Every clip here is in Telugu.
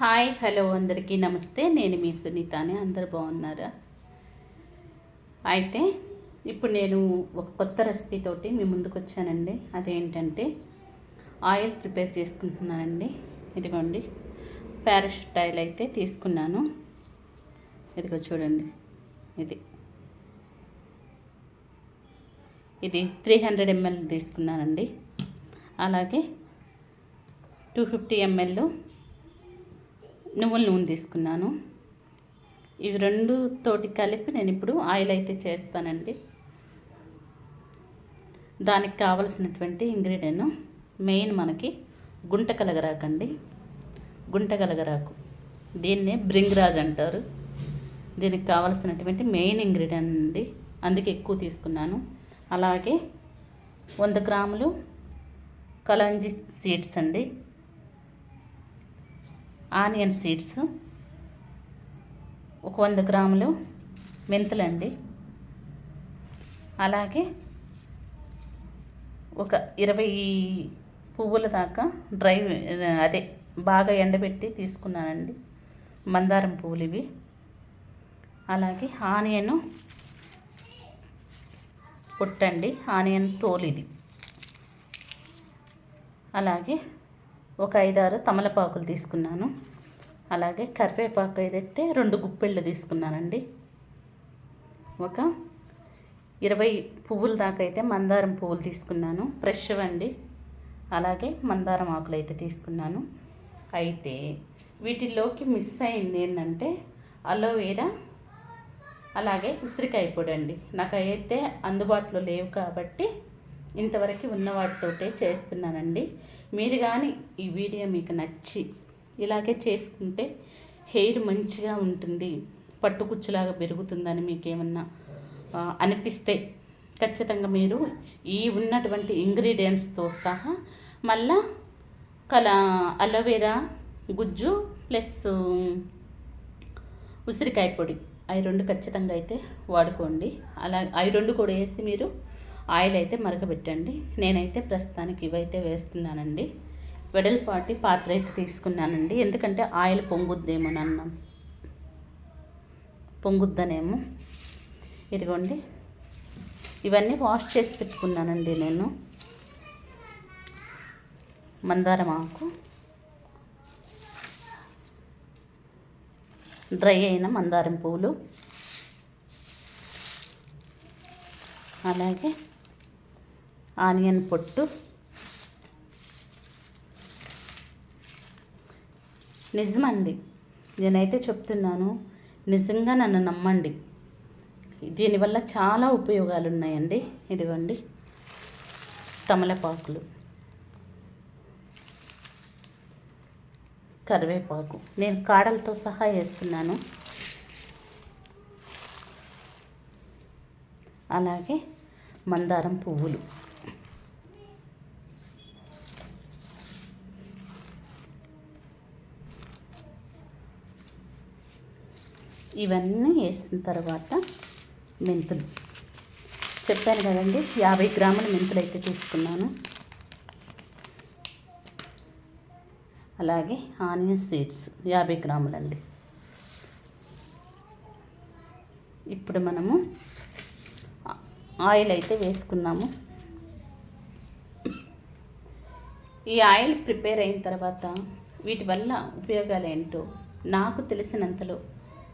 హాయ్ హలో అందరికీ నమస్తే. నేను మీ సునీతానే. అందరు బాగున్నారా? అయితే ఇప్పుడు నేను ఒక కొత్త రెసిపీతోటి మీ ముందుకు వచ్చానండి. అదేంటంటే ఆయిల్ ప్రిపేర్ చేసుకుంటున్నానండి. ఇదిగోండి పారాషూట్ ఆయిల్ అయితే తీసుకున్నాను. ఇదిగో చూడండి ఇది. ఇది త్రీ హండ్రెడ్ ఎంఎల్ తీసుకున్నానండి. అలాగే టూ ఫిఫ్టీ ఎంఎల్ నువ్వుల నూనె తీసుకున్నాను. ఇవి రెండు తోటి కలిపి నేను ఇప్పుడు ఆయిల్ అయితే చేస్తానండి. దానికి కావలసినటువంటి ఇంగ్రీడియంట్ మెయిన్ మనకి గుంట కలగరాకండి గుంట కలగరాకు. దీన్నే బ్రింగ్రాజ్ అంటారు. దీనికి కావలసినటువంటి మెయిన్ ఇంగ్రీడియంట్ అండి. అందుకే ఎక్కువ తీసుకున్నాను. అలాగే వంద గ్రాములు కలంజీ సీడ్స్ అండి. ఆనియన్ సీడ్స్ ఒక వంద గ్రాములు మెంతులండి. అలాగే ఒక ఇరవై పువ్వుల దాకా డ్రై అదే బాగా ఎండబెట్టి తీసుకున్నానండి. మందారం పువ్వులు ఇవి. అలాగే ఆనియన్ పుట్టండి ఆనియన్ తోలు ఇది అలాగే ఒక ఐదారు తమలపాకులు తీసుకున్నాను. అలాగే కరివేపాకు ఏదైతే రెండు గుప్పెళ్ళు తీసుకున్నానండి. ఒక ఇరవై పువ్వుల దాకా అయితే మందారం పువ్వులు తీసుకున్నాను. ఫ్రెష్ అండి. అలాగే మందారం ఆకులు అయితే తీసుకున్నాను. అయితే వీటిల్లోకి మిస్ అయింది ఏంటంటే అలోవేరా అలాగే ఉసిరికాయ పొడి అండి. నాకు అయితే అందుబాటులో లేవు కాబట్టి ఇంతవరకు ఉన్న వాటితోటే చేస్తున్నానండి. మీరు కానీ ఈ వీడియో మీకు నచ్చి ఇలాగే చేసుకుంటే హెయిర్ మంచిగా ఉంటుంది పట్టుకుచ్చులాగా పెరుగుతుందని మీకేమన్నా అనిపిస్తే ఖచ్చితంగా మీరు ఈ ఉన్నటువంటి ఇంగ్రీడియంట్స్తో సహా మళ్ళా కల అలోవెరా గుజ్జు ప్లస్ ఉసిరికాయ పొడి అవి రెండు ఖచ్చితంగా అయితే వాడుకోండి. అలా అవి రెండు కూడా వేసి మీరు ఆయిల్ అయితే మరగబెట్టండి. నేనైతే ప్రస్తుతానికి ఇవైతే వేస్తున్నానండి. వెడల్పాటి పాత్ర అయితే తీసుకున్నానండి. ఎందుకంటే ఆయిల్ పొంగుద్దేమో నన్ను. పొంగుద్దనేమో. ఇదిగోండి. ఇవన్నీ వాష్ చేసి పెట్టుకున్నానండి నేను. మందారం ఆకు డ్రై అయిన మందారం పువ్వులు అలాగే ఆనియన్ పొట్టు. నిజమండి. నేనైతే చెప్తున్నాను నిజంగా నన్ను నమ్మండి. దీనివల్ల చాలా ఉపయోగాలు ఉన్నాయండి ఇదిగోండి. తమలపాకులు. కరివేపాకు. నేను కాడలతో సహా వేస్తున్నాను. అలాగే మందారం పువ్వులు. ఇవన్నీ వేసిన తర్వాత మెంతులు. చెప్పాను కదండి యాభై గ్రాముల మెంతులు అయితే తీసుకున్నాను. అలాగే ఆనియన్ సీడ్స్ యాభై గ్రాములండి. ఇప్పుడు మనము ఆయిల్ అయితే వేసుకున్నాము ఈ ఆయిల్ ప్రిపేర్ అయిన తర్వాత వీటి వల్ల ఉపయోగాలు ఏంటో నాకు తెలిసినంతలో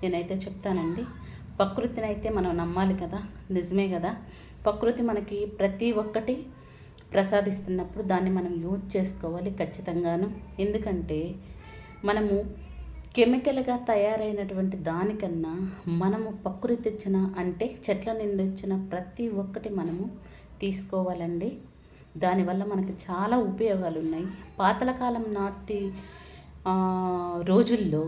నేనైతే చెప్తానండి. ప్రకృతిని అయితే మనం నమ్మాలి కదా. నిజమే కదా. ప్రకృతి మనకి ప్రతి ఒక్కటి ప్రసాదిస్తున్నప్పుడు దాన్ని మనం యూజ్ చేసుకోవాలి ఖచ్చితంగాను. ఎందుకంటే మనము కెమికల్గా తయారైనటువంటి దానికన్నా మనము ప్రకృతి ఇచ్చిన అంటే చెట్ల నుండి వచ్చిన ప్రతి ఒక్కటి మనము తీసుకోవాలండి. దానివల్ల మనకి చాలా ఉపయోగాలు ఉన్నాయి పాతల కాలం నాటి రోజుల్లో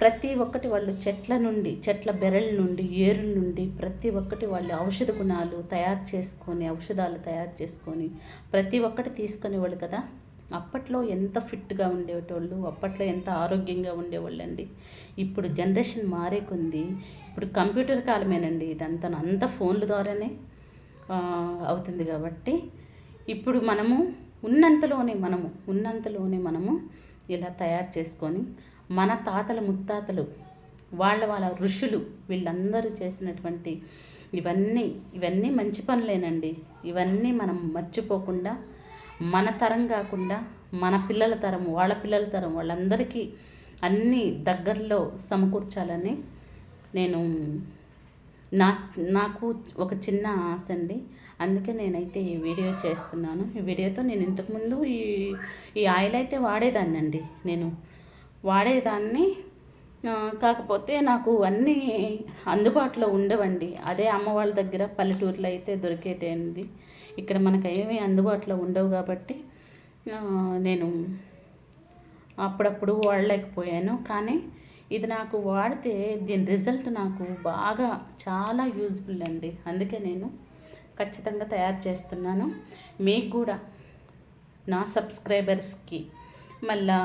ప్రతి ఒక్కటి వాళ్ళు చెట్ల నుండి చెట్ల బెరళ్ళ నుండి ఏరుల నుండి ప్రతి ఒక్కటి వాళ్ళు ఔషధ గుణాలు తయారు చేసుకొని ఔషధాలు తయారు చేసుకొని ప్రతి ఒక్కటి తీసుకునేవాళ్ళు కదా. అప్పట్లో ఎంత ఫిట్గా ఉండేటోళ్ళు అప్పట్లో ఎంత ఆరోగ్యంగా ఉండేవాళ్ళు అండి. ఇప్పుడు జనరేషన్ మారే కొంది ఇప్పుడు కంప్యూటర్ కాలమేనండి. ఇదంతా అంత ఫోన్ల ద్వారానే అవుతుంది కాబట్టి ఇప్పుడు మనము ఉన్నంతలోనే మనము ఉన్నంతలోనే మనము ఇలా తయారు చేసుకొని మన తాతలు ముత్తాతలు వాళ్ళ వాళ్ళ ఋషులు వీళ్ళందరూ చేసినటువంటి ఇవన్నీ ఇవన్నీ మంచి పనులేనండి. ఇవన్నీ మనం మర్చిపోకుండా మన తరం కాకుండా మన పిల్లల తరం వాళ్ళ పిల్లల తరం వాళ్ళందరికీ అన్నీ దగ్గరలో సమకూర్చాలని నేను నా నాకు ఒక చిన్న ఆశ అండి. అందుకే నేనైతే ఈ వీడియో చేస్తున్నాను. ఈ వీడియోతో నేను ఇంతకుముందు ఈ ఈ ఆయిల్ అయితే వాడేదాన్ని అండి నేను వాడేదాన్ని. కాకపోతే నాకు అన్నీ అందుబాటులో ఉండవండి. అదే అమ్మ వాళ్ళ దగ్గర పల్లెటూరులో అయితే దొరికేటండి. ఇక్కడ మనకు ఏమీ అందుబాటులో ఉండవు కాబట్టి నేను అప్పుడప్పుడు వాడలేకపోయాను. కానీ ఇది నాకు వాడితే దీని రిజల్ట్ నాకు బాగా చాలా యూజ్ఫుల్ అండి. అందుకే నేను ఖచ్చితంగా తయారు చేస్తున్నాను. మీకు కూడా నా సబ్స్క్రైబర్స్కి మళ్ళా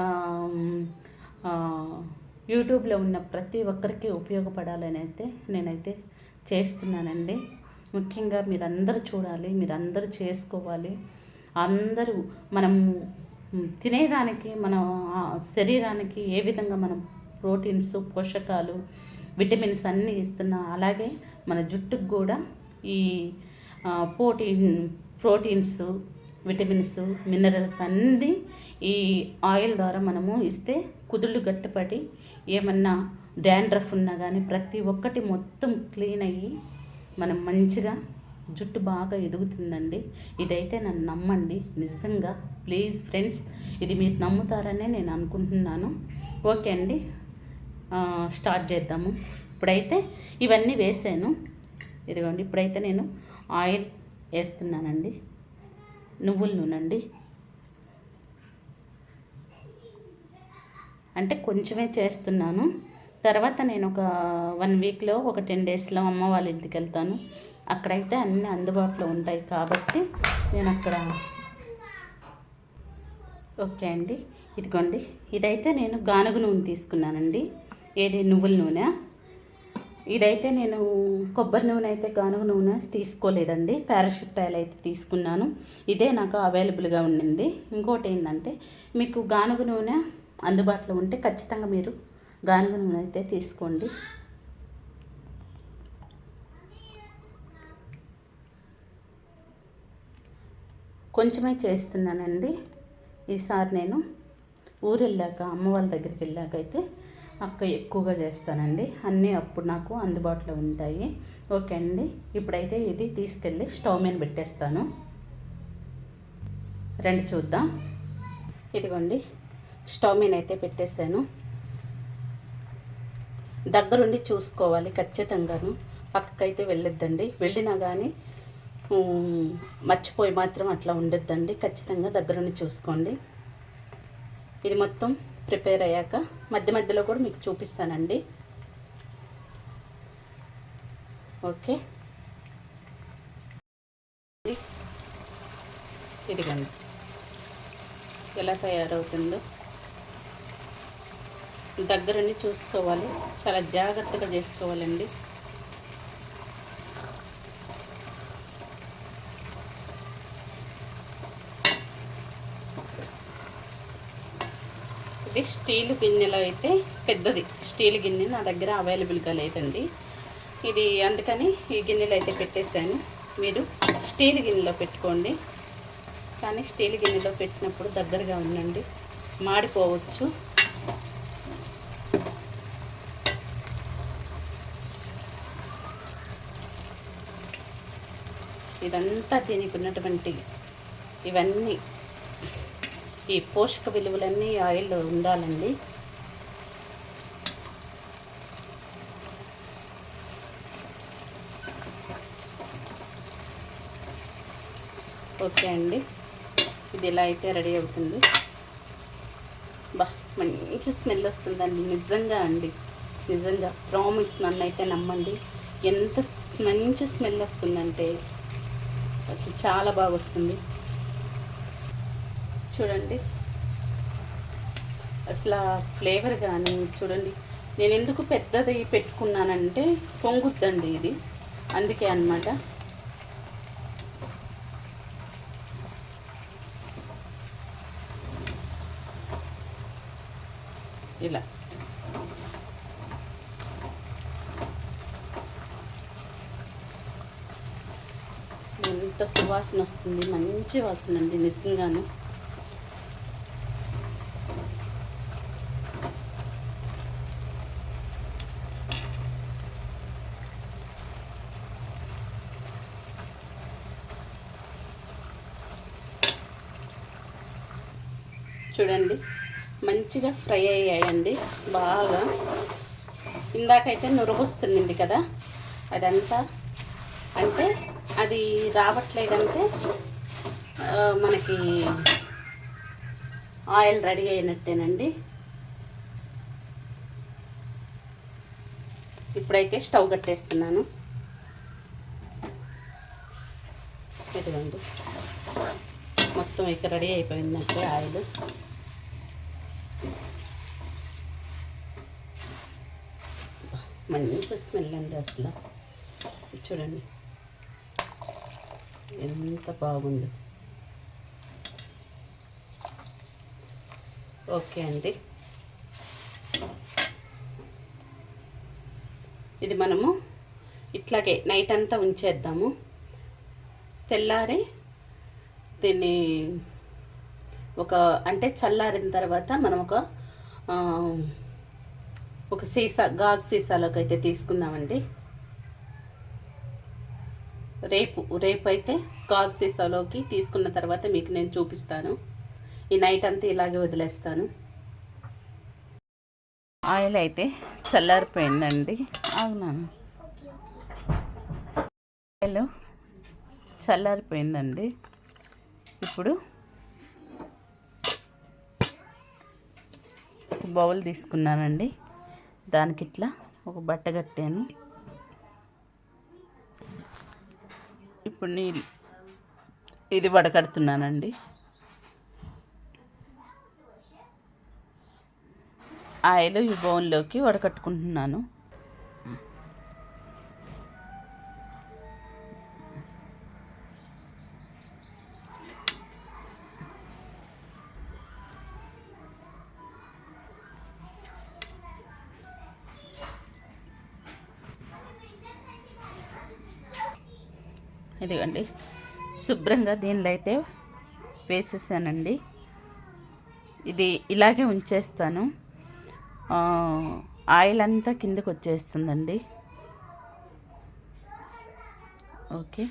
యూట్యూబ్లో ఉన్న ప్రతి ఒక్కరికి ఉపయోగపడాలని అయితే నేనైతే చేస్తున్నానండి. ముఖ్యంగా మీరందరూ చూడాలి మీరందరూ చేసుకోవాలి. అందరూ మనం తినేదానికి మన శరీరానికి ఏ విధంగా మనం ప్రోటీన్స్ పోషకాలు విటమిన్స్ అన్నీ ఇస్తున్నా అలాగే మన జుట్టుకు కూడా ఈ ప్రోటీన్ ప్రోటీన్స్ విటమిన్స్ మినరల్స్ అన్నీ ఈ ఆయిల్ ద్వారా మనము ఇస్తే కుదుళ్ళు గట్టిపడి ఏమన్నా డాండ్రఫ్ ఉన్నా కానీ ప్రతి ఒక్కటి మొత్తం క్లీన్ అయ్యి మనం మంచిగా జుట్టు బాగా ఎదుగుతుందండి. ఇదైతే నన్ను నమ్మండి. నిజంగా ప్లీజ్ ఫ్రెండ్స్ ఇది మీరు నమ్ముతారనే నేను అనుకుంటున్నాను. ఓకే అండి. స్టార్ట్ చేద్దాము. ఇప్పుడైతే ఇవన్నీ వేసాను. ఇదిగోండి ఇప్పుడైతే నేను ఆయిల్ వేస్తున్నానండి. నువ్వుల నూనె అండి. అంటే కొంచెమే చేస్తున్నాను. తర్వాత నేను ఒక వన్ వీక్లో ఒక టెన్ డేస్లో అమ్మ వాళ్ళ ఇంటికి వెళ్తాను. అక్కడైతే అన్నీ అందుబాటులో ఉంటాయి కాబట్టి నేను అక్కడ ఓకే అండి. ఇదిగోండి. ఇదైతే నేను గానుగ నూనె తీసుకున్నానండి. ఏది? నువ్వుల నూనె. ఇదైతే నేను కొబ్బరి నూనె అయితే గానుగ నూనె తీసుకోలేదండి. పారాషూట్ ఆయిల్ అయితే తీసుకున్నాను. ఇదే నాకు అవైలబుల్గా ఉండింది ఇంకోటి ఏంటంటే మీకు గానుగ నూనె అందుబాటులో ఉంటే ఖచ్చితంగా మీరు గానుగ నూనె అయితే తీసుకోండి. కొంచెమే చేస్తున్నానండి. ఈసారి నేను ఊరు వెళ్ళాక అమ్మ వాళ్ళ దగ్గరికి వెళ్ళాక అయితే అక్క ఎక్కువగా చేస్తానండి. అన్నీ అప్పుడు నాకు అందుబాటులో ఉంటాయి. ఓకే అండి. ఇప్పుడైతే ఇది తీసుకెళ్ళి స్టవ్ మీద పెట్టేస్తాను. రండి చూద్దాం. ఇదిగోండి. స్టవ్ మీద అయితే పెట్టేశాను. దగ్గరుండి చూసుకోవాలి ఖచ్చితంగాను. పక్కకైతే వెళ్ళొద్దండి. వెళ్ళినా కానీ మర్చిపోయి మాత్రం అట్లా ఉండొద్దండి. ఖచ్చితంగా దగ్గరుండి చూసుకోండి. ఇది మొత్తం ప్రిపేర్ అయ్యాక మధ్య మధ్యలో కూడా మీకు చూపిస్తానండి. ఓకే. ఇదిగండి. ఎలా తయారవుతుందో. దగ్గరుండి చూసుకోవాలి. చాలా జాగ్రత్తగా చేసుకోవాలండి. స్టీల్ గిన్నెలో అయితే పెద్దది. స్టీల్ గిన్నె నా దగ్గర అవైలబుల్గా లేదండి. ఇది అందుకని ఈ గిన్నెలో అయితే పెట్టేశాను. మీరు స్టీల్ గిన్నెలో పెట్టుకోండి. కానీ స్టీల్ గిన్నెలో పెట్టినప్పుడు దగ్గరగా ఉండండి. మాడిపోవచ్చు. ఇదంతా దీనికి ఉన్నటువంటి ఇవన్నీ ఈ పోషక విలువలన్నీ ఆయిల్ ఉండాలండి. ఓకే అండి. ఇది ఇలా అయితే రెడీ అవుతుంది. బా మంచి స్మెల్ వస్తుందండి. నిజంగా అండి. నిజంగా ప్రామిస్ నన్ను అయితే నమ్మండి. ఎంత మంచి స్మెల్ వస్తుందంటే అసలు చాలా బాగా వస్తుంది. చూడండి. అసలు ఫ్లేవర్ కానీ చూడండి. నేను ఎందుకు పెద్దది పెట్టుకున్నానంటే పొంగుద్దండి ఇది. అందుకే అనమాట ఇలా. ఎంత సువాసన వస్తుంది. మంచి వాసన అండి నిజంగానే. చూడండి. మంచిగా ఫ్రై అయ్యాయండి. బాగా. ఇందాకైతే నురుగుస్తుంది కదా. అదంతా అంటే అది రావట్లేదంటే మనకి ఆయిల్ రెడీ అయినట్టేనండి. ఇప్పుడైతే స్టవ్ కట్టేస్తున్నాను. ఇదిగోండి. మొత్తం ఇక రెడీ అయిపోయిందంటే ఆయిల్. మంచి స్మెల్ అండి అసలు. చూడండి. ఎంత బాగుంది. ఓకే అండి. ఇది మనము ఇట్లాగే నైట్ అంతా ఉంచేద్దాము. తెల్లారి దీన్ని ఒక అంటే చల్లారిన తర్వాత మనం ఒక ఆ, ఒక సీసా గాజు సీసాలోకి అయితే తీసుకుందామండి. రేపు రేపు అయితే గాజు సీసాలోకి తీసుకున్న తర్వాత మీకు నేను చూపిస్తాను. ఈ నైట్ అంతా ఇలాగే వదిలేస్తాను. ఆయిల్ అయితే చల్లారిపోయిందండి. అవునాను ఆయిల్ చల్లారిపోయిందండి. ఇప్పుడు బౌల్ తీసుకున్నానండి. దానికి ఇట్లా ఒక బట్ట కట్టాను. ఇప్పుడు నేను ఇది వడకడుతున్నానండి. ఆయిల్ ఈ బౌన్లోకి వడకట్టుకుంటున్నాను. ఇదిగండి. శుభ్రంగా దీనిలో అయితే వేసేసానండి. ఇది ఇలాగే ఉంచేస్తాను. ఆయిల్ అంతా కిందకు వచ్చేస్తుందండి. ఓకే.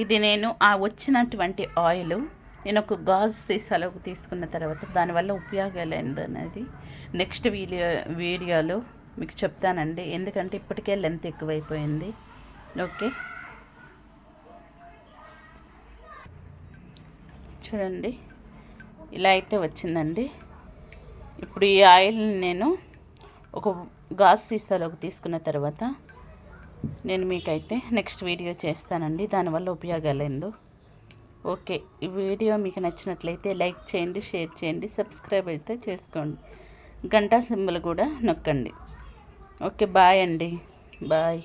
ఇది నేను ఆ వచ్చినటువంటి ఆయిల్ నేను ఒక గాజు సీసాలోకి తీసుకున్న తర్వాత దానివల్ల ఉపయోగాలు ఏందనేది నెక్స్ట్ వీడియో వీడియోలో మీకు చెప్తానండి. ఎందుకంటే ఇప్పటికే లెంత్ ఎక్కువైపోయింది. ఓకే చూడండి. ఇలా అయితే వచ్చిందండి. ఇప్పుడు ఈ ఆయిల్ని నేను ఒక గాజు సీసాలోకి తీసుకున్న తర్వాత నేను మీకైతే నెక్స్ట్ వీడియో చేస్తానండి. దానివల్ల ఉపయోగాలు ఏందో. ఓకే ఈ వీడియో మీకు నచ్చినట్లయితే లైక్ చేయండి షేర్ చేయండి సబ్స్క్రైబ్ అయితే చేసుకోండి. గంటా సింబల్ కూడా నొక్కండి. ఓకే బాయ్ అండి. బాయ్.